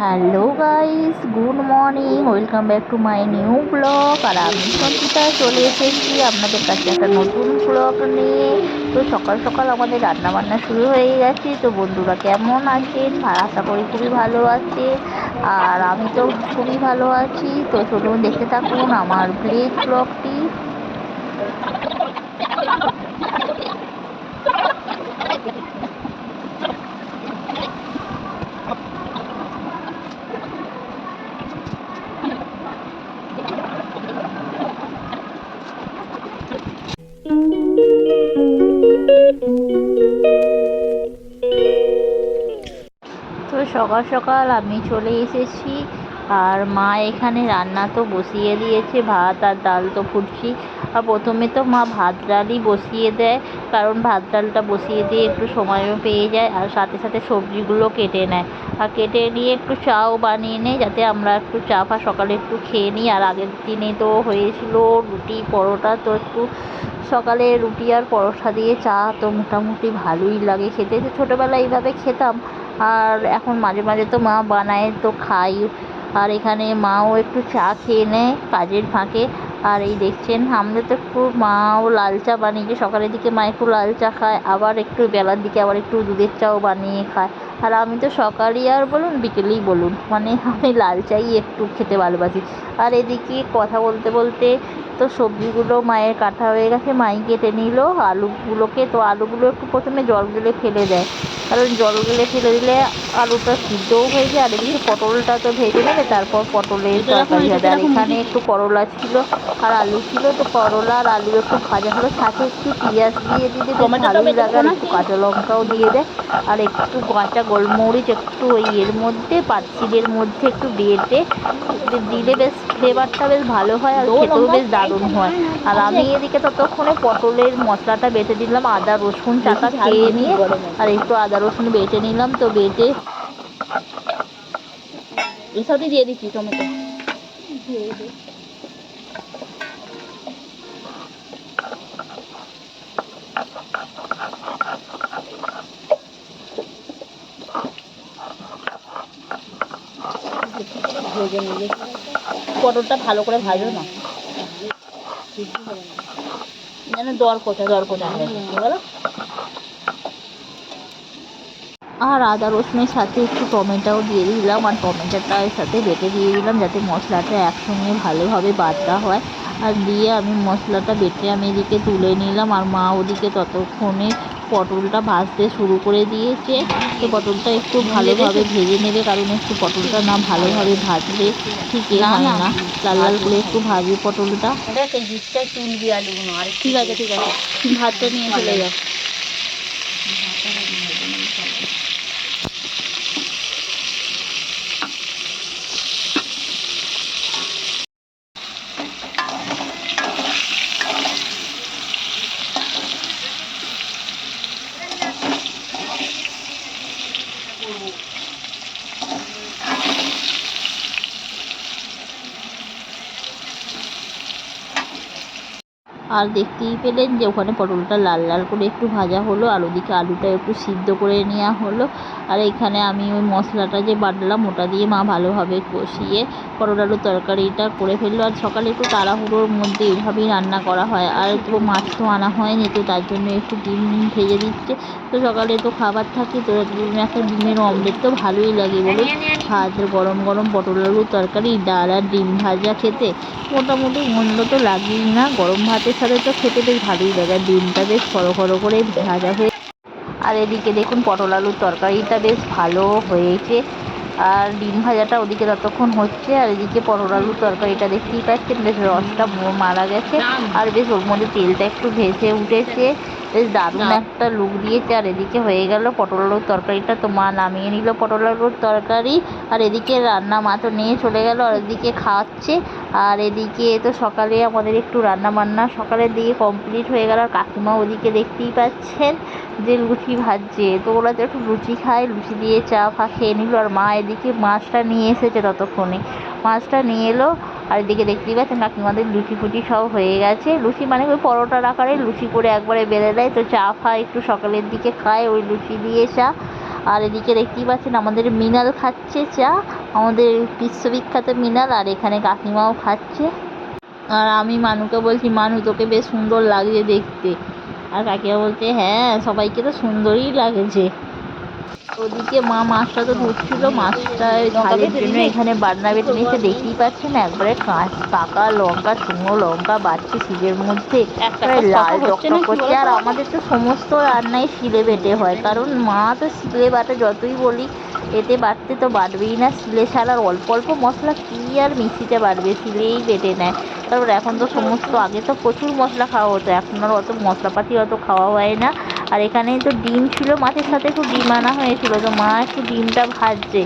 Hello guys, good morning, welcome back to my new blog. আর আমি সঙ্গীতা চলে এসেছি আপনাদের কাছে একটা নতুন ব্লগ নিয়ে। তো সকাল সকাল আমাদের রান্না বান্না শুরু হয়ে গেছে। তো বন্ধুরা কেমন আছেন? আশা করি খুবই ভালো আছে আর আমি তো খুবই ভালো আছি। তো চলুন দেখতে থাকুন আমার ভিলেজ ব্লগটি। সকাল সকাল আমি চলে এসেছি। আর মা এখানে রান্না তো বসিয়ে দিয়েছে, ভাত আর ডাল তো ফুটছি। আর প্রথমে তো মা ভাত ডালই বসিয়ে দেয়, কারণ ভাত ডালটা বসিয়ে দিয়ে একটু সময়ও পেয়ে যায় আর সাথে সাথে সবজিগুলো কেটে নেয়। আর কেটে নিয়ে একটু চাও বানিয়ে নেয় যাতে আমরা একটু চা ফা সকালে একটু খেয়ে নিই। আর আগের দিনে তো হয়েছিল রুটি, পরোটা, তো একটু সকালে রুটি আর পরোটা দিয়ে চা তো মোটামুটি ভালোই লাগে খেতে। ছোটোবেলায় এইভাবে খেতাম আর এখন মাঝে মাঝে তো মা বানায়, তো খাই। আর এখানে মাও একটু চা খেয়ে নেয় কাজের ফাঁকে। আর এই দেখছেন আমরা তো একটু মাও লাল চা বানিয়েছে সকালের দিকে মা একটু লাল চা খায়, আবার একটু বেলার দিকে আবার একটু দুধের চাও বানিয়ে খায়। আর আমি তো সকালই আর বলুন, বিকেলেই বলুন মানে আমি লাল চাই একটু খেতে ভালোবাসি। আর এদিকে কথা বলতে বলতে তো সবজিগুলো মায়ের কাটা হয়ে গেছে, মাই কেটে নিল, আলুগুলোকে, তো আলুগুলো একটু প্রথমে জল গেলে ফেলে দেয়। কারণ জল গেলে ফেলে দিলে আলুটা সিদ্ধও হয়ে যায় আর এদিকে পটলটা তো ভেজে নেবে তারপর পটলের তরকারি হবে। আর এখানে একটু করলা ছিল আর আলু ছিল তো করলা আর আলু একটু ভাজা হলো। সাথে একটু পেঁয়াজ দিয়ে দিলে ভালোই লাগে আর একটু কাঁচা লঙ্কাও দিয়ে দেয় আর একটু কাঁচা গোলমরিচ একটু ওই এর মধ্যে পার্সিলের মধ্যে একটু বেটে দিলে বেশ ফ্লেভারটা বেশ ভালো হয় আর খেতেও বেশ দারুণ হয়। আর আমি এদিকে ততক্ষণে পটলের মশলাটা বেটে দিলাম আদা রসুন চাটা খেয়ে নিয়ে আর একটু আদা রসুন বেটে নিলাম তো বেটে সাথে দিয়ে দিচ্ছি টমেটো। পটলটা ভালো করে ভাজো না। যেন দর কোথা দর কোথা বলো আর আদা রসুনের সাথে একটু টমেটোও দিয়ে দিলাম আর টমেটোটা এর সাথে বেটে দিয়ে দিলাম যাতে মশলাটা একসঙ্গে ভালোভাবে বাটা হয়। আর দিয়ে আমি মশলাটা বেটে আমি এদিকে তুলে নিলাম আর মা ওদিকে ততক্ষণে পটলটা ভাজতে শুরু করে দিয়েছে। তো পটলটা একটু ভালোভাবে ভেজে নেবে কারণ একটু পটলটা না ভালোভাবে ভাজলে ঠিক হয় না। লাল লাল করে একটু ভাজবে পটলটা। ঠিক আছে ঠিক আছে। ভাতটা নিয়ে চলে যাও। আর দেখতেই পেলেন যে ওখানে পটলটা লাল লাল করে একটু ভাজা হলো আর ওদিকে আলুটা একটু সিদ্ধ করে নেওয়া হলো। আর এখানে আমি ওই মশলাটা যে বাটলাম, ওটা দিয়ে মা ভালোভাবে কষিয়ে আলুর তরকারিটা করে ফেলল। আর সকালে একটু তাড়াহুড়োর মধ্যে এভাবেই রান্না করা হয়। আর তো মাছ তো আনা হয়নি, তো তার জন্য একটু ডিম ভেজে দিচ্ছে। তো সকালে তো খাবার থাকে, তো একটা ডিমের অমলেট তো ভালোই লাগে বলে। ভাত, গরম গরম পটল আলুর তরকারি, ডাল আর ডিম ভাজা খেতে। মোটামুটি মন্দ তো লাগেই না। গরম ভাতের সাথে তো খেতে বেশ ভালোই লাগে। আর ডিমটা বেশ খড়ো খড়ো করে ভাজা হয়ে আর এদিকে দেখুন পটল আলুর তরকারিটা বেশ ভালো হয়েছে। আর ডিম ভাজাটা ওদিকে ততক্ষণ হচ্ছে আর এদিকে পটল আলুর তরকারিটা দেখতেই পাচ্ছেন বেশ রসটা মারা গেছে। আর বেশ ওর মধ্যে তেলটা একটু ভেসে উঠেছে। বেশ দারুণ একটা লুক দিয়েছে আর এদিকে হয়ে গেল পটল আলুর তরকারিটা। তো মা নামিয়ে নিল পটল আলুর তরকারি আর এদিকে রান্না মা তো নিয়ে চলে গেল আর এদিকে খাওয়াচ্ছে আর এদিকে তো সকালে আমাদের একটু রান্না বান্না সকালের দিকে কমপ্লিট হয়ে গেল। আর কাকিমা ওদিকে দেখতেই পাচ্ছেন যে লুচি ভাজছে। তো ওরা তো একটু লুচি খায়, লুচি দিয়ে চা ফা খেয়ে নিল। আর মা এদিকে মাছটা নিয়ে এসেছে ততক্ষণে। মাছটা নিয়ে এলো আর এদিকে দেখতেই পাচ্ছেন কাকিমাদের লুচি ফুচি সব হয়ে গেছে। লুচি মানে ওই পরোটার আকারে লুচি করে একবারে বেলে দেয়। তো চা ফা একটু সকালের দিকে খায় ওই লুচি দিয়ে চা। আর এদিকে দেখতেই পাচ্ছেন আমাদের মৃণাল খাচ্ছে চা। আমাদের বিশ্ববিখ্যাত মৃণাল আর এখানে কাকিমাও খাচ্ছে। আর আমি মানুকে বলছি মানু তোকে বেশ সুন্দর লাগছে দেখতে। আর কাকিমা বলছে হ্যাঁ সবাইকে তো সুন্দরই লাগছে। ওদিকে মা মাছটা তো ধরছিল মাছটা ঝালের জন্য এখানে বাটনা বেটে নিয়েছে। দেখতেই পাচ্ছেন একবারে কাঁচ পাকা লঙ্কা শুকনো লঙ্কা বাড়ছে শিলের মধ্যে। একবারে লাল টকটক করছে আর আমাদের তো সমস্ত রান্নাই শিলে বেটে হয় কারণ মা তো শিলে বাটে যতই বলি এতে বাড়তে তো বাড়বেই না। শিলে ছাড়া অল্প অল্প মশলা কী আর মিক্সিতে বাড়বে শিলেই বেটে নেয়। তারপর এখন তো সমস্ত, আগে তো প্রচুর মশলা খাওয়া হতো, এখন আর অত মশলাপাতি অত খাওয়া হয় না। আর এখানে তো ডিম ছিল, মাছের সাথে একটু ডিম আনা হয়েছিল, তো মা একটু ডিমটা ভাজছে।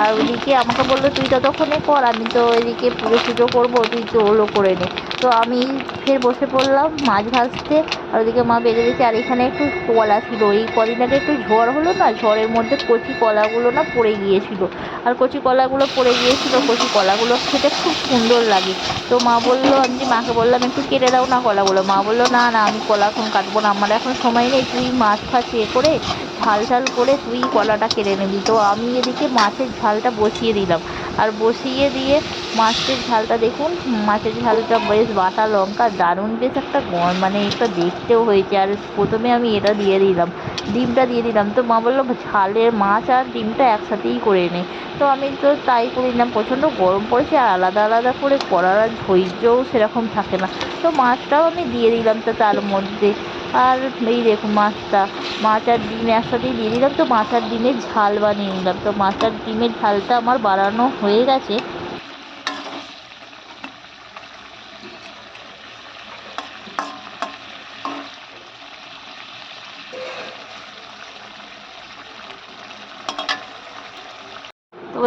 আর ওইদিকে আমাকে বলল, তুই ততক্ষণে কর, আমি তো এদিকে পুজো পুজো করব, তুই তো ওগুলো করে নে। তো আমি ফের বসে পড়লাম, মাছ ভাজতে, আর ওদিকে মা বেড়ে দিয়েছে। আর এখানে একটু কলা ছিল, এই কদিন আগে একটু ঝড় হলো না, ঝড়ের মধ্যে কচি কলাগুলো না পড়ে গিয়েছিল। আর কচি কলাগুলো পড়ে গিয়েছিল, কচি কলাগুলো খেতে খুব সুন্দর লাগে। তো মা বলল আমি যে মাকে বললাম, একটু কেটে দাও না কলাগুলো মা বলল, না না, আমি কলা এখন কাটবো না। আমার এখন সময় নেই। তুই মাছ ফাছ এ করে ঝাল ঝাল করে তুই কলাটা কেটে নিবি। তো আমি এদিকে মাছের ঝালটা বসিয়ে দিলাম। আর বসিয়ে দিয়ে মাছের ঝালটা দেখুন, মাছের ঝালটা বেশ বাটা লঙ্কা, দারুণ বেশ একটা মানে একটা দেখতেও হয়েছে। আর প্রথমে আমি এটা দিয়ে দিলাম। ডিমটা দিয়ে দিলাম। তো মা বলল, ঝালের মাছ আর ডিমটা একসাথেই করে নে। তো আমি তো তাই করে নিলাম। প্রচণ্ড গরম পড়েছে আর আলাদা আলাদা করে করার আর ধৈর্যও সেরকম থাকে না। তো মাছটাও আমি দিয়ে দিলাম তো তার মধ্যে। আর এই দেখুন মাছটা, মাছ আর ডিম একসাথেই দিয়ে দিলাম। তো মাছ আর ডিমের ঝাল বানিয়ে নিলাম। তো মাছ আর ডিমের ঝালটা আমার বানানো হয়ে গেছে।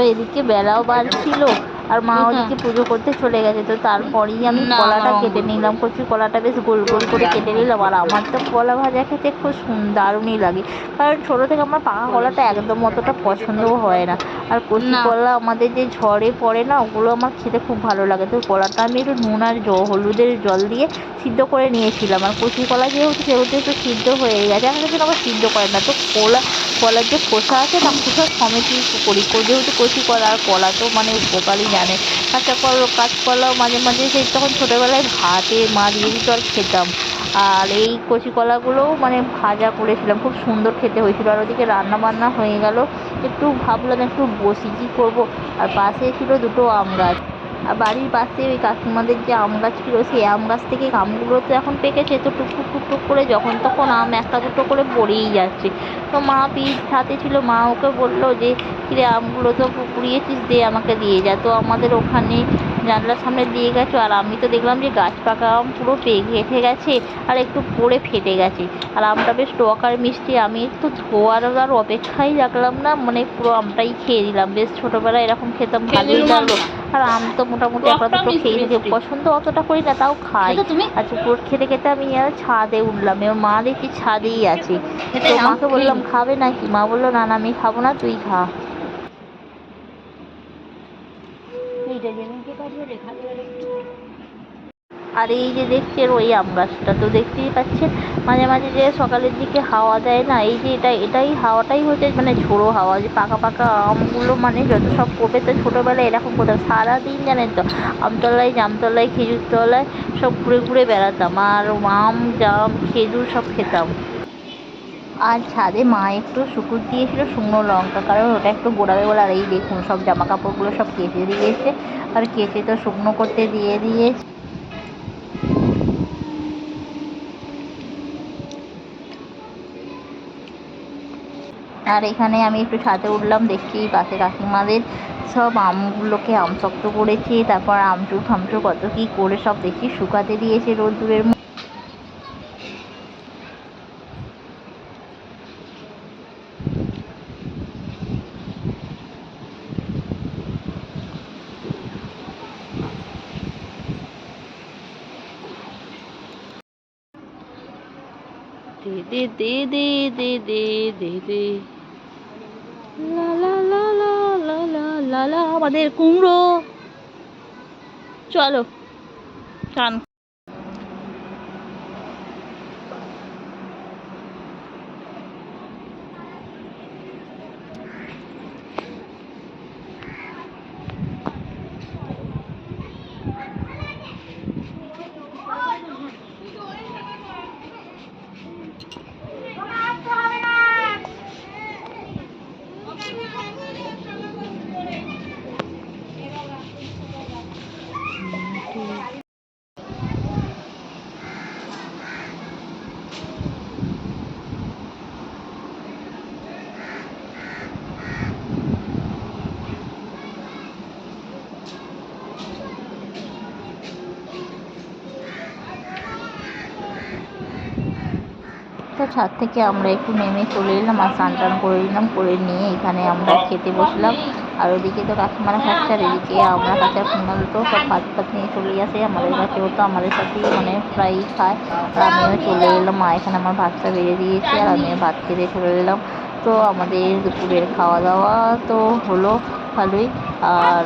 এদিকে বেলাও বাড়ছিল আর মা ওদিকে পুজো করতে চলে গেছে। তো তারপরেই আমি কলাটা কেটে নিলাম। কচি কলাটা বেশ গোল গোল করে কেটে নিলাম। আর আমার তো কলা ভাজা খেতে খুব দারুণই লাগে। কারণ ছোটো থেকে আমার পাকা কলাটা একদম অতটা পছন্দও হয় না। আর কচি। কলা আমাদের যে ঝড়ে পড়ে না ওগুলো আমার খেতে খুব ভালো লাগে। তো কলাটা আমি একটু নুন আর জ হলুদের জল দিয়ে সিদ্ধ করে নিয়েছিলাম। আর কচি কলা যেহেতু সেহেতু একটু সিদ্ধ হয়ে গেছে। এখন কিন্তু আবার সিদ্ধ করে না। তো কলা কলার যে খোসা আছে না খোসা সমেতই করি। যেহেতু কচি কলা আর কলা তো মানে উপকারই জানে। কাঁচা কলা কাঁচকলাও মাঝে মাঝে সেই তখন ছোটোবেলায় ভাতে মা দিয়ে দিত আর খেতাম। আর এই কচি কলাগুলোও মানে ভাজা করেছিলাম, খুব সুন্দর খেতে হয়েছিল। আর ওদিকে রান্না বান্না হয়ে গেল। একটু ভাবলাম একটু বসি, কী করব? আর পাশে ছিল দুটো আম গাছ। আর বাড়ির পাশে ওই কাকিমাদের যে আম গাছ ছিল, সেই আম গাছ থেকে আমগুলো তো এখন পেকেছে। তো টুকটুক টুকটুক করে যখন তখন আম একটা দুটো করে পড়েই যাচ্ছে। তো মা পিস সাথে ছিল, মা ওকে বলল যে, কিরে আমগুলো তো কুড়িয়েছিস দে আমাকে দিয়ে যা। তো আমাদের ওখানে জানলার সামনে দিয়ে গেছো আর আমি তো দেখলাম যে গাছ পাকা আম পুরো পেয়ে ঘেঁটে গেছে আর একটু পড়ে ফেটে গেছে। আর আমটা বেশ টক আর মিষ্টি আমি একটু ধোয়ার আর অপেক্ষাই রাখলাম না মানে পুরো আমটাই খেয়ে দিলাম বেশ ছোটোবেলায় এরকম খেতাম ভালোই লাগল। আর আম তো মোটামুটি একটা দুটো খেয়ে থেকে পছন্দ অতটা করি না তাও খাই। আচ্ছা পুরো খেতে খেতে আমি আর ছাদে উঠলাম। এবার মা দেখি ছাদেই আছে। তো মাকে বললাম খাবে নাকি? মা বলল না না আমি খাব না তুই খা। আর এই যে দেখছেন ওই আম গাছটা, তো দেখতেই পাচ্ছেন মাঝে মাঝে যে সকালের দিকে হাওয়া দেয় না, এই যে এটা, এটাই হাওয়াটাই হচ্ছে মানে ঝোড়ো হাওয়া, যে পাকা পাকা আমগুলো মানে যত সব পড়বে তো ছোটোবেলায় এরকম করতাম। সারাদিন জানেন তো, আমতলায়, জামতলায় খেজুর তলায় সব ঘুরে ঘুরে বেড়াতাম, আর আম, জাম, খেজুর সব খেতাম। আর ছাদে মা একটু শুকুর দিয়েছিল শুকনো লঙ্কা, কারণ ওটা একটু গোড়াবে বলে, আর এই দেখুন সব জামা কাপড়গুলো সব কেচে দিয়েছে আর কেচে তো শুকনো করতে দিয়ে দিয়েছে। আর এখানে আমি একটু ছাদে উঠলাম, দেখছি পাশে কাকিমাদের সব আমগুলোকে আমশক্ত করেছে, তারপর আমচুর ফামচুর কত কী করে সব দেখছি, শুকাতে দিয়েছে রোদ্দুরের মধ্যে দে দে দে দে দে দে দে। লা লা লা লা লা লা লা আমাদের কুমড়ো। চলো চান ছাদ থেকে আমরা একটু নেমে চলে এলাম আর স্নান টান করে নিলাম, করে নিয়ে এখানে আমরা খেতে বসলাম। আর ওদিকে তো কাকিমারা খাচ্ছে এদিকে আমরা কাছে কুনাল তো সব ভাত ফাত নিয়ে চলে আসে আমাদের কাছেও তো আমাদের সাথেই মানে প্রায়ই খায়। আর আমিও চলে এলাম, মা এখানে আমার ভাতটা বেড়ে দিয়েছে আর আমিও ভাত খেতে চলে এলাম। তো আমাদের দুপুরের খাওয়া দাওয়া তো হলো ভালোই। আর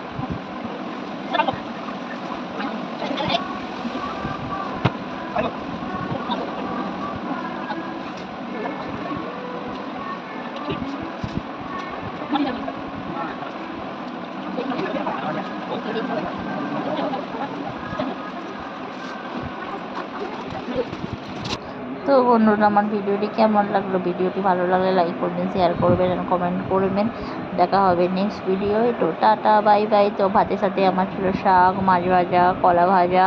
তো বন্ধুরা, আমার ভিডিওটি কেমন লাগল? ভিডিওটি ভালো লাগলে লাইক করবেন শেয়ার করবেন কমেন্ট করবেন। দেখা হবে নেক্সট ভিডিও তো টাটা বাই বাই তো ভাতের সাথে আমার ছিল শাক, মাছ ভাজা, কলা ভাজা।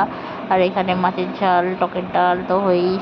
আর এখানে মাছের ঝাল, টকের ডাল তো হয়েই